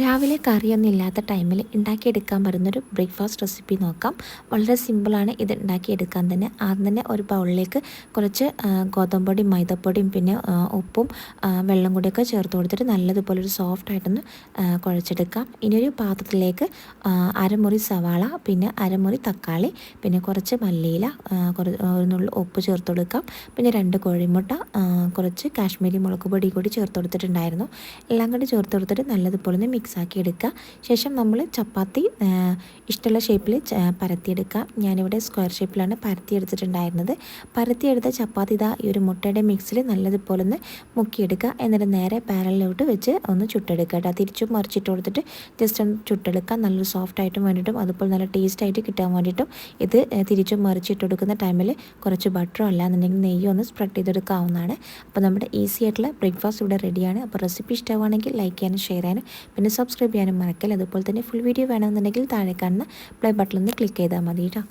രാവിലെ കറിയൊന്നും ഇല്ലാത്ത ടൈമിൽ ഉണ്ടാക്കിയെടുക്കാൻ പറ്റുന്നൊരു ബ്രേക്ക്ഫാസ്റ്റ് റെസിപ്പി നോക്കാം. വളരെ സിമ്പിളാണ് ഇത് ഉണ്ടാക്കിയെടുക്കാൻ തന്നെ. ആദ്യം തന്നെ ഒരു ബൗളിലേക്ക് കുറച്ച് ഗോതമ്പ് ഗോതമ്പൊടിയും മൈദപ്പൊടിയും പിന്നെ ഉപ്പും വെള്ളം കൂടിയൊക്കെ ചേർത്ത് കൊടുത്തിട്ട് നല്ലതുപോലെ ഒരു സോഫ്റ്റ് ആയിട്ടൊന്ന് ആ, കുഴച്ചെടുക്കാം. ഇനി ഒരു പാത്രത്തിലേക്ക് അരമുറി സവാള പിന്നെ അരമുറി തക്കാളി പിന്നെ കുറച്ച് മല്ലിയില ഒരു നുള്ളു ഉപ്പ് ചേർത്ത് കൊടുക്കാം. പിന്നെ രണ്ട് കോഴിമുട്ട കുറച്ച് കാശ്മീരി മുളക് പൊടി കൂടി ചേർത്ത് കൊടുത്തിട്ടുണ്ടായിരുന്നു. എല്ലാം കൂടി ചേർത്ത് കൊടുത്തിട്ട് നല്ലതുപോലെ ഒന്ന് മിക്സ് ആക്കി എടുക്കുക ശേഷം നമ്മൾ ചപ്പാത്തി ഇഷ്ടമുള്ള ഷേപ്പിൽ പരത്തിയെടുക്കുക. ഞാനിവിടെ സ്ക്വയർ ഷേപ്പിലാണ് പരത്തിയെടുത്തിട്ടുണ്ടായിരുന്നത്. പരത്തിയെടുത്ത ചപ്പാത്തി ഇതാ ഈ ഒരു മുട്ടയുടെ മിക്സിൽ നല്ലതുപോലെ ഒന്ന് മുക്കിയെടുക്കുക. എന്നിട്ട് നേരെ പാരലിലോട്ട് വെച്ച് ഒന്ന് ചുട്ടെടുക്കുക കേട്ടോ. തിരിച്ചും മറിച്ചിട്ട് കൊടുത്തിട്ട് ജസ്റ്റ് ഒന്ന് ചുട്ടെടുക്കുക. നല്ലൊരു സോഫ്റ്റ് ആയിട്ടും വേണ്ടിയിട്ടും അതുപോലെ നല്ല ടേസ്റ്റ് ആയിട്ട് കിട്ടാൻ വേണ്ടിയിട്ടും ഇത് തിരിച്ചും മറിച്ചിട്ട് കൊടുക്കുന്ന ടൈമിൽ കുറച്ച് ബട്ടറോ അല്ലാന്നുണ്ടെങ്കിൽ നെയ്യോ ഒന്ന് സ്പ്രെഡ് ചെയ്തെടുക്കാവുന്നതാണ്. അപ്പോൾ നമ്മുടെ ഈസി ആയിട്ടുള്ള ബ്രേക്ക്ഫാസ്റ്റ് ഇവിടെ റെഡിയാണ് അപ്പോൾ റെസിപ്പി ഇഷ്ടമാണെങ്കിൽ ലൈക്ക് ചെയ്യാനും ഷെയർ ചെയ്യാനും പിന്നെ സബ്സ്ക്രൈബ് ചെയ്യാനും മറക്കല്ല? അതുപോലെ തന്നെ ഫുൾ വീഡിയോ വേണമെന്നുണ്ടെങ്കിൽ താഴെ കാണുന്ന പ്ലേ ബട്ടൺ ഒന്ന് ക്ലിക്ക് ചെയ്താൽ മതി കേട്ടോ